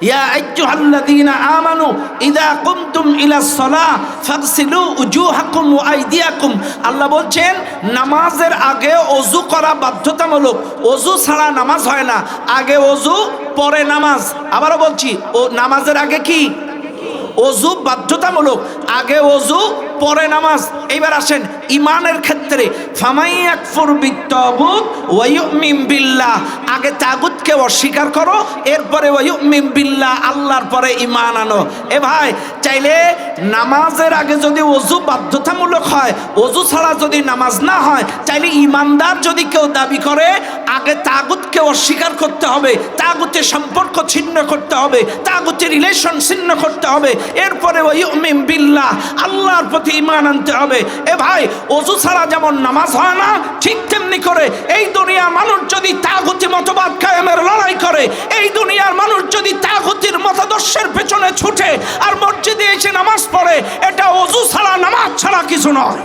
ইয়া ইলাস আল্লাহ বলছেন, নামাজের আগে অজু করা বাধ্যতামূলক। অজু ছাড়া নামাজ হয় না। আগে অজু, পরে নামাজ। আবারও বলছি, ও নামাজের আগে কি? অজু বাধ্যতামূলক। আগে অজু পরে নামাজ। এইবার আসেন ইমানের ক্ষেত্রে। আগে তাগুতকে অস্বীকার করো, এরপরে ওয়া ইউমিন বিল্লাহ, আল্লাহর পরে ইমান আনো। এ ভাই, চাইলে নামাজের আগে যদি অজু বাধ্যতামূলক হয় অজু ছাড়া যদি নামাজ না হয়, চাইলে ইমানদার যদি কেউ দাবি করে আগে তাগুতকে অস্বীকার করতে হবে, তাগুতের সম্পর্ক ছিন্ন করতে হবে, তাগুতের রিলেশন ছিন্ন করতে হবে। এরপরে ওই উমিম বিল্লাহ, আল্লাহর প্রতি ইমান আনতে হবে। এ ভাই অজু ছাড়া যেমন নামাজ হয় না, ঠিক তেমনি করে এই দুনিয়ার মানুষ যদি তাগুতি মতবাদ কায়েমের লড়াই করে, এই দুনিয়ার মানুষ যদি তাগুতির মতাদর্শের পেছনে ছুটে আর মসজিদে এসে নামাজ পড়ে, এটা অজু ছাড়া, নামাজ ছাড়া কিছু নয়।